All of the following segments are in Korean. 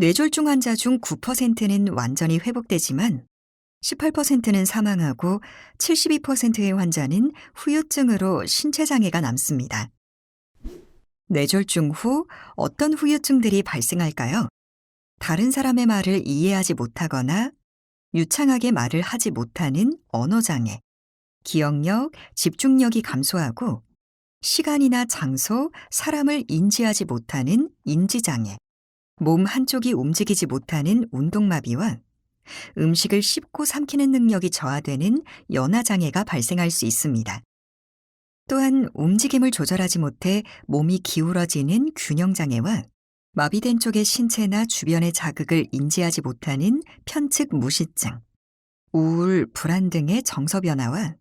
뇌졸중 환자 중 9%는 완전히 회복되지만 18%는 사망하고 72%의 환자는 후유증으로 신체 장애가 남습니다. 뇌졸중 후 어떤 후유증들이 발생할까요? 다른 사람의 말을 이해하지 못하거나 유창하게 말을 하지 못하는 언어장애, 기억력, 집중력이 감소하고 시간이나 장소, 사람을 인지하지 못하는 인지장애, 몸 한쪽이 움직이지 못하는 운동마비와 음식을 씹고 삼키는 능력이 저하되는 연화장애가 발생할 수 있습니다. 또한 움직임을 조절하지 못해 몸이 기울어지는 균형장애와 마비된 쪽의 신체나 주변의 자극을 인지하지 못하는 편측 무시증, 우울, 불안 등의 정서 변화와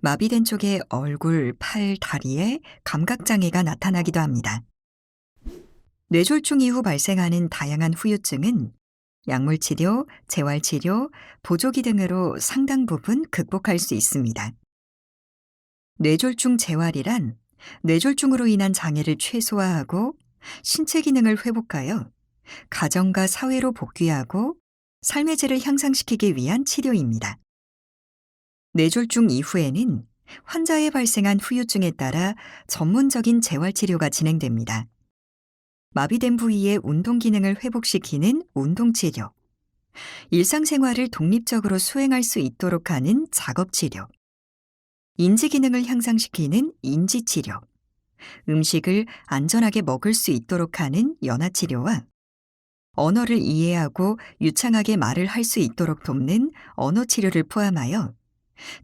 마비된 쪽의 얼굴, 팔, 다리에 감각장애가 나타나기도 합니다. 뇌졸중 이후 발생하는 다양한 후유증은 약물치료, 재활치료, 보조기 등으로 상당 부분 극복할 수 있습니다. 뇌졸중 재활이란 뇌졸중으로 인한 장애를 최소화하고 신체 기능을 회복하여 가정과 사회로 복귀하고 삶의 질을 향상시키기 위한 치료입니다. 뇌졸중 이후에는 환자에 발생한 후유증에 따라 전문적인 재활치료가 진행됩니다. 마비된 부위의 운동 기능을 회복시키는 운동치료, 일상생활을 독립적으로 수행할 수 있도록 하는 작업치료, 인지 기능을 향상시키는 인지치료, 음식을 안전하게 먹을 수 있도록 하는 연화치료와 언어를 이해하고 유창하게 말을 할 수 있도록 돕는 언어치료를 포함하여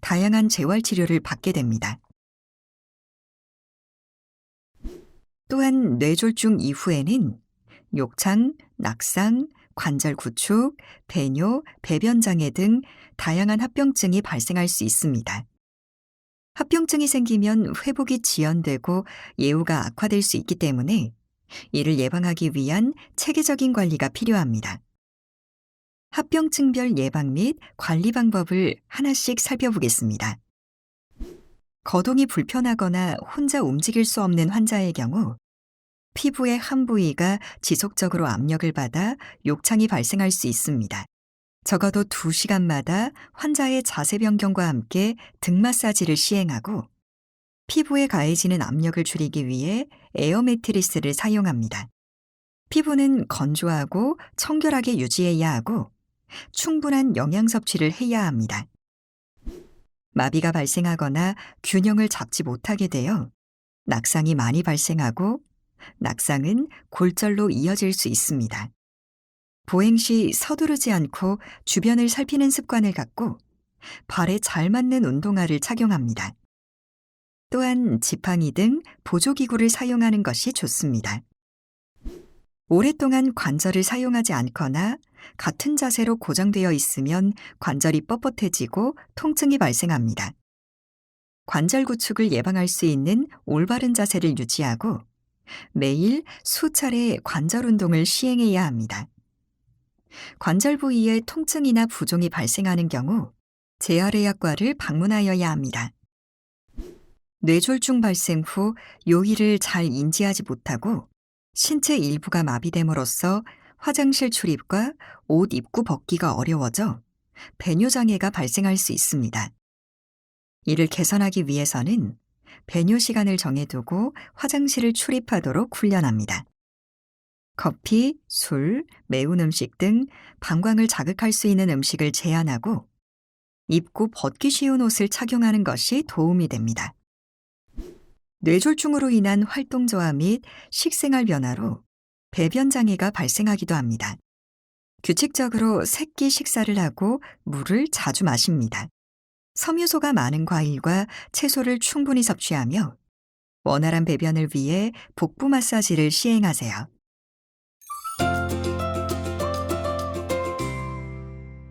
다양한 재활치료를 받게 됩니다. 또한 뇌졸중 이후에는 욕창, 낙상, 관절 구축, 배뇨, 배변 장애 등 다양한 합병증이 발생할 수 있습니다. 합병증이 생기면 회복이 지연되고 예후가 악화될 수 있기 때문에 이를 예방하기 위한 체계적인 관리가 필요합니다. 합병증별 예방 및 관리 방법을 하나씩 살펴보겠습니다. 거동이 불편하거나 혼자 움직일 수 없는 환자의 경우 피부의 한 부위가 지속적으로 압력을 받아 욕창이 발생할 수 있습니다. 적어도 2시간마다 환자의 자세 변경과 함께 등 마사지를 시행하고 피부에 가해지는 압력을 줄이기 위해 에어 매트리스를 사용합니다. 피부는 건조하고 청결하게 유지해야 하고 충분한 영양 섭취를 해야 합니다. 마비가 발생하거나 균형을 잡지 못하게 되어 낙상이 많이 발생하고 낙상은 골절로 이어질 수 있습니다. 보행 시 서두르지 않고 주변을 살피는 습관을 갖고 발에 잘 맞는 운동화를 착용합니다. 또한 지팡이 등 보조기구를 사용하는 것이 좋습니다. 오랫동안 관절을 사용하지 않거나 같은 자세로 고정되어 있으면 관절이 뻣뻣해지고 통증이 발생합니다. 관절 구축을 예방할 수 있는 올바른 자세를 유지하고 매일 수차례 관절 운동을 시행해야 합니다. 관절 부위에 통증이나 부종이 발생하는 경우 재활의학과를 방문하여야 합니다. 뇌졸중 발생 후 요일을 잘 인지하지 못하고 신체 일부가 마비됨으로써 화장실 출입과 옷 입고 벗기가 어려워져 배뇨 장애가 발생할 수 있습니다. 이를 개선하기 위해서는 배뇨 시간을 정해두고 화장실을 출입하도록 훈련합니다. 커피, 술, 매운 음식 등 방광을 자극할 수 있는 음식을 제한하고 입고 벗기 쉬운 옷을 착용하는 것이 도움이 됩니다. 뇌졸중으로 인한 활동 저하 및 식생활 변화로 배변 장애가 발생하기도 합니다. 규칙적으로 새끼 식사를 하고 물을 자주 마십니다. 섬유소가 많은 과일과 채소를 충분히 섭취하며 원활한 배변을 위해 복부 마사지를 시행하세요.